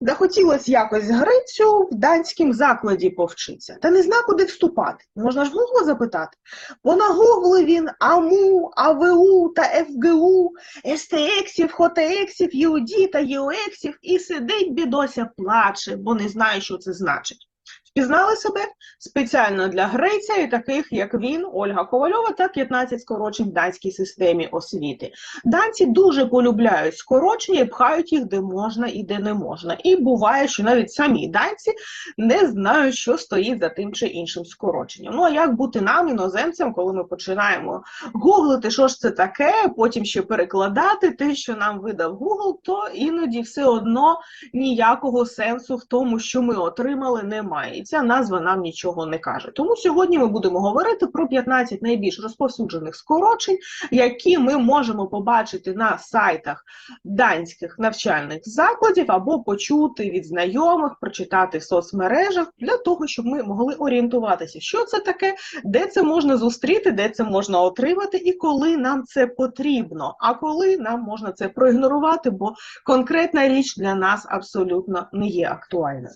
Захотілося якось Грицю в данському закладі повчитися. Та не зна, куди вступати. Можна ж Гугла запитати. Бо на Гугли він АМУ, АВУ та ФГУ, СТЕКсів, ХОТЕКсів, ЮДі та ЮЕКсів і сидить бідося плаче, бо не знає, що це значить. Впізнали себе спеціально для Гриця і таких, як він, Ольга Ковальова, та 15 скорочень в данській системі освіти. Данці дуже полюбляють скорочення і пхають їх де можна і де не можна. І буває, що навіть самі данці не знають, що стоїть за тим чи іншим скороченням. Ну а як бути нам, іноземцям, коли ми починаємо гуглити, що ж це таке, потім ще перекладати те, що нам видав Google, то іноді все одно ніякого сенсу в тому, що ми отримали, немає. Ця назва нам нічого не каже. Тому сьогодні ми будемо говорити про 15 найбільш розповсюджених скорочень, які ми можемо побачити на сайтах данських навчальних закладів або почути від знайомих, прочитати в соцмережах для того, щоб ми могли орієнтуватися, що це таке, де це можна зустріти, де це можна отримати, і коли нам це потрібно, а коли нам можна це проігнорувати, бо конкретна річ для нас абсолютно не є актуальною.